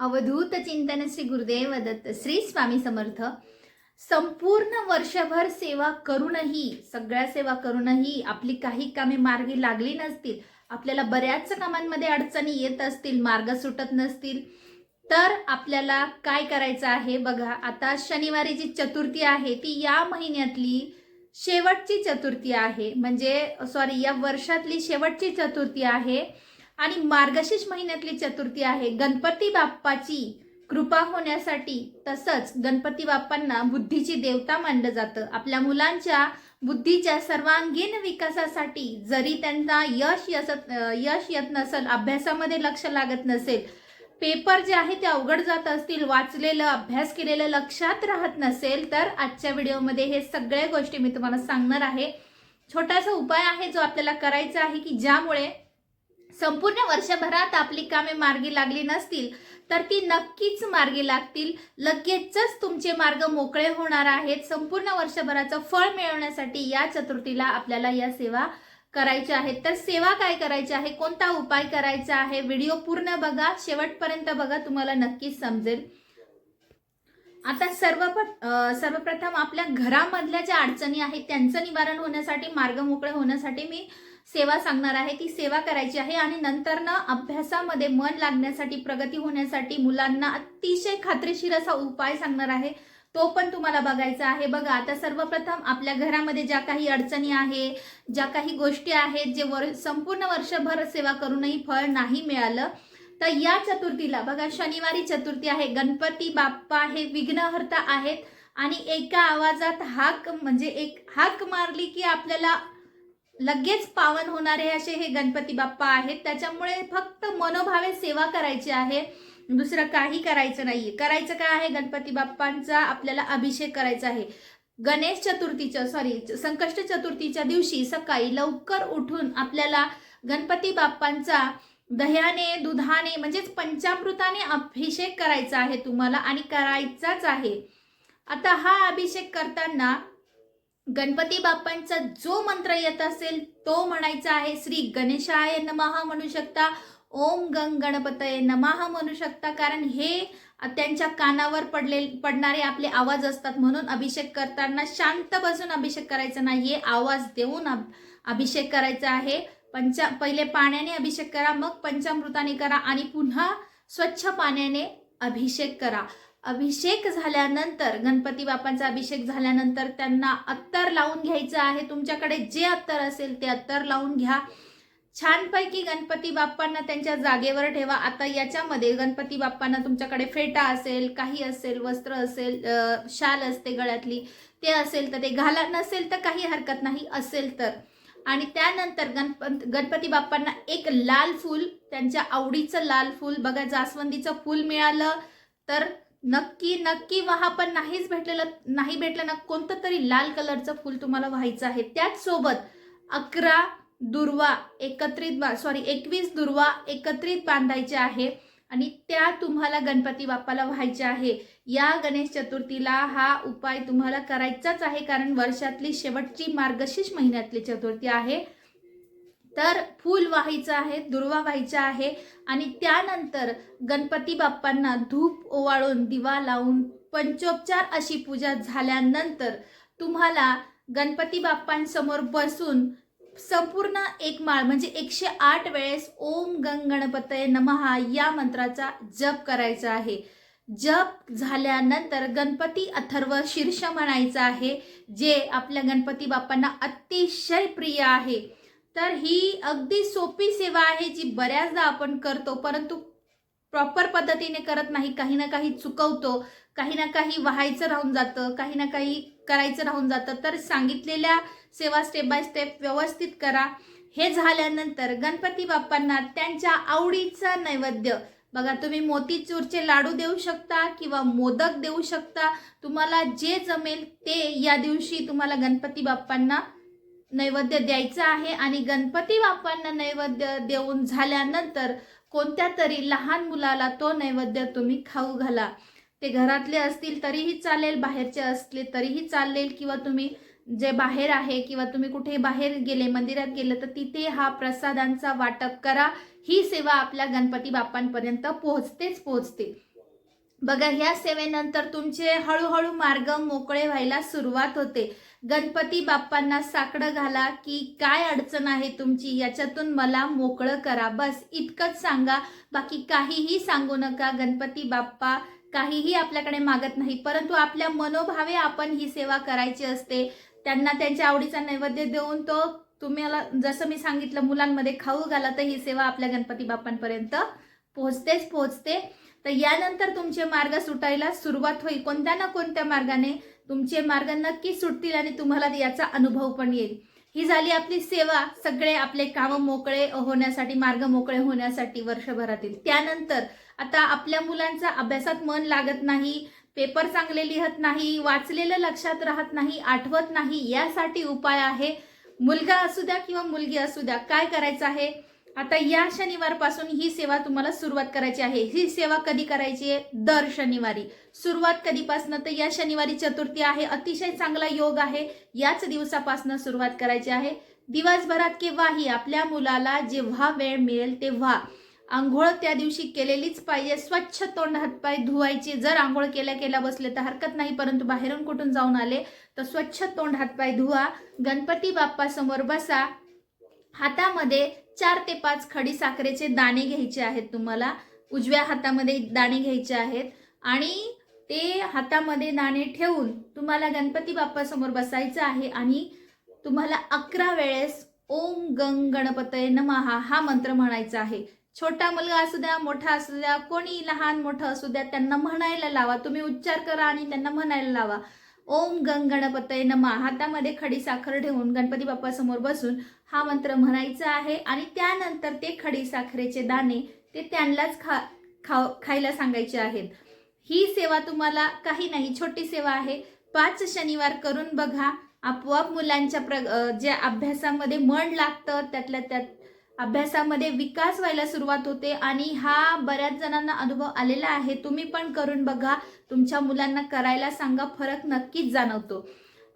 अवधूत चिंतन श्री गुरुदेव दत्त श्री स्वामी समर्थ. संपूर्ण वर्षभर सेवा करूनही सगळ्या सेवा करूनही आपली काही कामे मार्गी लागली नसतील आपल्याला बऱ्याच कामांमध्ये अडचणी येत असतील मार्ग सुटत नसतील तर आपल्याला काय करायचं आहे? बघा आता शनिवारी जी चतुर्थी आहे ती या महिन्यातली शेवटची चतुर्थी आहे. म्हणजे सॉरी या वर्षातली शेवटची चतुर्थी आहे. आणि मार्गशीर्ष महिन्यातली चतुर्थी आहे. गणपती बाप्पाची कृपा होण्यासाठी तसंच गणपती बाप्पांना बुद्धीची देवता मानलं जातं. आपल्या मुलांच्या बुद्धीच्या सर्वांगीण विकासासाठी जरी त्यांना यश यसत यश येत नसेल अभ्यासामध्ये लक्ष लागत नसेल पेपर जे आहे ते अवघड जात असतील वाचलेलं अभ्यास केलेलं लक्षात राहत नसेल तर आजच्या व्हिडिओमध्ये हे सगळ्या गोष्टी मी तुम्हाला सांगणार आहे. छोटासा उपाय आहे जो आपल्याला करायचा आहे की ज्यामुळे संपूर्ण वर्षभरात आपली कामे मार्गी लागली नसतील तर ती नक्कीच मार्गी लागतील. लगेचच तुमचे मार्ग मोकळे होणार आहेत. संपूर्ण वर्षभराचं फळ मिळवण्यासाठी या चतुर्थीला आपल्याला या सेवा करायच्या आहेत. तर सेवा काय करायची आहे? कोणता उपाय करायचा आहे? व्हिडिओ पूर्ण बघा. शेवटपर्यंत बघा. तुम्हाला नक्कीच समजेल. आता सर्व सर्वप्रथम आपल्या घरामधल्या ज्या अडचणी आहेत त्यांचं निवारण होण्यासाठी मार्ग मोकळे होण्यासाठी मी सेवा सांगणार आहे ती सेवा करायची आहे आणि नंतरनं अभ्यासामध्ये मन लागण्यासाठी प्रगती होण्यासाठी मुलांना अतिशय खात्रीशीर असा उपाय सांगणार आहे. तो पण तुम्हाला बघायचा आहे. बघा आता सर्वप्रथम आपल्या घरामध्ये ज्या काही अडचणी आहे ज्या काही गोष्टी आहेत जे वर संपूर्ण वर्षभर सेवा करूनही फळ नाही मिळालं तर या चतुर्थीला बघा शनिवारी चतुर्थी आहे गणपती बाप्पा हे विघ्नहर्ता आहेत आणि एका आवाजात हाक म्हणजे एक हाक मारली की आपल्याला लगेच पावन होणारे असे हे गणपती बाप्पा आहेत. त्याच्यामुळे फक्त मनोभावे सेवा करायची आहे. दुसरं काही करायचं नाहीये. करायचं काय आहे? गणपती बाप्पांचा आपल्याला अभिषेक करायचा आहे. गणेश चतुर्थीच्या सॉरी संकष्ट चतुर्थीच्या दिवशी सकाळी लवकर उठून आपल्याला गणपती बाप्पांचा दह्याने दुधाने म्हणजेच पंचामृताने अभिषेक करायचा आहे तुम्हाला आणि करायचाच आहे. आता हा अभिषेक करताना गणपती बाप्पांचा जो मंत्र येत असेल तो म्हणायचा आहे श्री गणेशाय नमहा म्हणू शकता ओम गंग गणपतय नमहा म्हणू शकता कारण हे त्यांच्या कानावर पडले पडणारे आपले आवाज असतात. म्हणून अभिषेक करताना शांत बसून अभिषेक करायचा नाहीये आवाज देऊन अभिषेक करायचा आहे. पंचा पहिले पाण्याने अभिषेक करा मग पंचामृताने करा आणि पुन्हा स्वच्छ पाण्याने अभिषेक करा. अभिषेक झाल्यानंतर गणपती बाप्पांचा अभिषेक झाल्यानंतर त्यांना अत्तर लावून घ्यायचं आहे. तुमच्याकडे जे अत्तर असेल ते अत्तर लावून घ्या. छानपैकी गणपती बाप्पांना त्यांच्या जागेवर ठेवा. आता याच्यामध्ये गणपती बाप्पांना तुमच्याकडे फेटा असेल काही असेल वस्त्र असेल शाल असते गळ्यातली ते असेल तर ते घाला. नसेल तर काही हरकत नाही असेल तर. आणि त्यानंतर गणपत गणपती बाप्पांना एक लाल फूल त्यांच्या आवडीचं लाल फूल. बघा जास्वंदीचं फूल मिळालं तर नक्की नक्की वहा पण नाहीच भेटलेलं नाही भेटलं ना कोणतं तरी लाल कलरचं फूल तुम्हाला व्हायचं आहे. त्याच सोबत अकरा दुर्वा एकत्रित बा सॉरी एकवीस दुर्वा एकत्रित बांधायचे आहे आणि त्या तुम्हाला गणपती बाप्पाला व्हायचे आहे. या गणेश चतुर्थीला हा उपाय तुम्हाला करायचाच आहे कारण वर्षातली शेवटची मार्गशीर्ष महिन्यातली चतुर्थी आहे. तर फूल व्हायचं आहे दुर्वा व्हायचा आहे आणि त्यानंतर गणपती बाप्पांना धूप ओवाळून दिवा लावून पंचोपचार अशी पूजा झाल्यानंतर तुम्हाला गणपती बाप्पांसमोर बसून संपूर्ण एक माळ म्हणजे एकशे आठ वेळेस ओम गंग गणपतये नमहा या मंत्राचा जप करायचा आहे. जप झाल्यानंतर गणपती अथर्व शीर्ष म्हणायचं आहे जे आपल्या गणपती बाप्पांना अतिशय प्रिय आहे. तर ही अगदी सोपी सेवा आहे जी बऱ्याचदा आपण करतो परंतु प्रॉपर पद्धतीने करत नाही. काही ना काही चुकवतो काही ना काही व्हायचं राहून जातं काही ना काही करायचं राहून जातं. तर सांगितलेल्या सेवा स्टेप बाय स्टेप व्यवस्थित करा. हे झाल्यानंतर गणपती बाप्पांना त्यांच्या आवडीचा नैवेद्य. बघा तुम्ही मोतीचूरचे लाडू देऊ शकता किंवा मोदक देऊ शकता. तुम्हाला जे जमेल ते या दिवशी तुम्हाला गणपती बाप्पांना नैवेद्य द्यायचं आहे आणि गणपती बाप्पांना नैवेद्य देऊन झाल्यानंतर कोणत्या तरी लहान मुलाला तो नैवेद्य तुम्ही खाऊ घाला. ते घरातले असतील तरीही चालेल बाहेरचे असले तरीही चालेल किंवा तुम्ही जे बाहेर आहे किंवा तुम्ही कुठे बाहेर गेले मंदिरात गेले तर तिथे हा प्रसादांचा वाटप करा. ही सेवा आपल्या गणपती बाप्पांपर्यंत पोहोचतेच पोहोचते. बघा ह्या सेवेनंतर तुमचे हळूहळू मार्ग मोकळे व्हायला सुरुवात होते. गणपती बाप्पांना साकडं घाला की काय अडचण आहे तुमची? याच्यातून मला मोकळं करा. बस इतकंच सांगा. बाकी काहीही सांगू नका. गणपती बाप्पा काहीही आपल्याकडे मागत नाही. परंतु आपल्या मनोभावे आपण ही सेवा करायची असते. त्यांना त्यांच्या आवडीचा नैवेद्य देऊन तो तुम्हाला जसं मी सांगितलं मुलांमध्ये खाऊ घाला तर ही सेवा आपल्या गणपती बाप्पांपर्यंत पोहोचतेच पोहोचते. तर यानंतर तुमचे मार्ग सुटायला सुरुवात होईल. कोणत्या ना कोणत्या मार्गाने तुमचे मार्ग नक्की सुटतील आणि तुम्हाला याचा अनुभव पण येईल. ही झाली आपली सेवा. सगळे आपले काम मोकळे होण्यासाठी मार्ग मोकळे होण्यासाठी वर्षभरातील. त्यानंतर आता आपल्या मुलांचा अभ्यासात मन लागत नाही पेपर चांगले लिहत नाही वाचलेलं लक्षात राहत नाही आठवत नाही यासाठी उपाय आहे. मुलगा असू द्या किंवा मुलगी असू द्या काय करायचं आहे? आता या शनिवारपासून ही सेवा तुम्हाला सुरुवात करायची आहे. ही सेवा कधी करायची आहे? दर शनिवारी. सुरुवात कधीपासनं? तर या शनिवारी चतुर्थी आहे. अतिशय चांगला योग आहे. याच दिवसापासून सुरुवात करायची आहे. दिवसभरात केव्हाही आपल्या मुलाला जेव्हा वेळ मिळेल तेव्हा आंघोळ त्या दिवशी केलेलीच पाहिजे. स्वच्छ तोंड हातपाय धुवायचे. जर आंघोळ केल्या केल्या बसले तर हरकत नाही परंतु बाहेरून कुठून जाऊन आले? तर स्वच्छ तोंड हातपाय धुवा. गणपती बाप्पासमोर बसा. हातामध्ये चार ते पाच खडी साखरेचे दाणे घ्यायचे आहेत तुम्हाला. उजव्या हातामध्ये दाणे घ्यायचे आहेत आणि ते हातामध्ये दाणे ठेवून तुम्हाला गणपती बाप्पासमोर बसायचं आहे आणि तुम्हाला अकरा वेळेस ओम गंग गणपतय नमहा हा मंत्र म्हणायचा आहे. छोटा मुलगा असू द्या मोठा असू द्या कोणी लहान मोठं असू द्या त्यांना म्हणायला लावा. तुम्ही उच्चार करा आणि त्यांना म्हणायला लावा. ओम गंग गणपतय नमा. हातामध्ये खडी साखर ठेवून गणपती बाप्पासमोर बसून हा मंत्र म्हणायचा आहे आणि त्यानंतर ते खडी साखरेचे दाणे ते त्यांनाच खा खा खायला सांगायचे आहेत. ही सेवा तुम्हाला काही नाही छोटी सेवा आहे. पाच शनिवार करून बघा. आपोआप मुलांच्या प्र ज्या अभ्यासामध्ये मन लागतं त्यातल्या त्यात अभ्यासामध्ये विकास व्हायला सुरुवात होते आणि हा बऱ्याच जणांना अनुभव आलेला आहे. तुम्ही पण करून बघा. तुमच्या मुलांना करायला सांगा. फरक नक्कीच जाणवतो.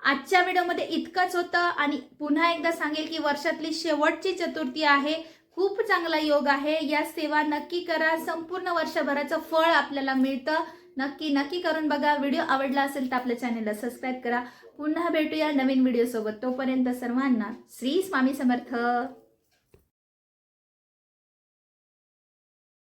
आजच्या व्हिडिओमध्ये इतकंच होतं आणि पुन्हा एकदा सांगेल की वर्षातली शेवटची चतुर्थी आहे. खूप चांगला योग आहे. या सेवा नक्की करा. संपूर्ण वर्षभराचं फळ आपल्याला मिळतं. नक्की नक्की करून बघा. व्हिडिओ आवडला असेल तर आपल्या चॅनेलला सबस्क्राईब करा. पुन्हा भेटूया नवीन व्हिडिओसोबत. तोपर्यंत सर्वांना श्री स्वामी समर्थ.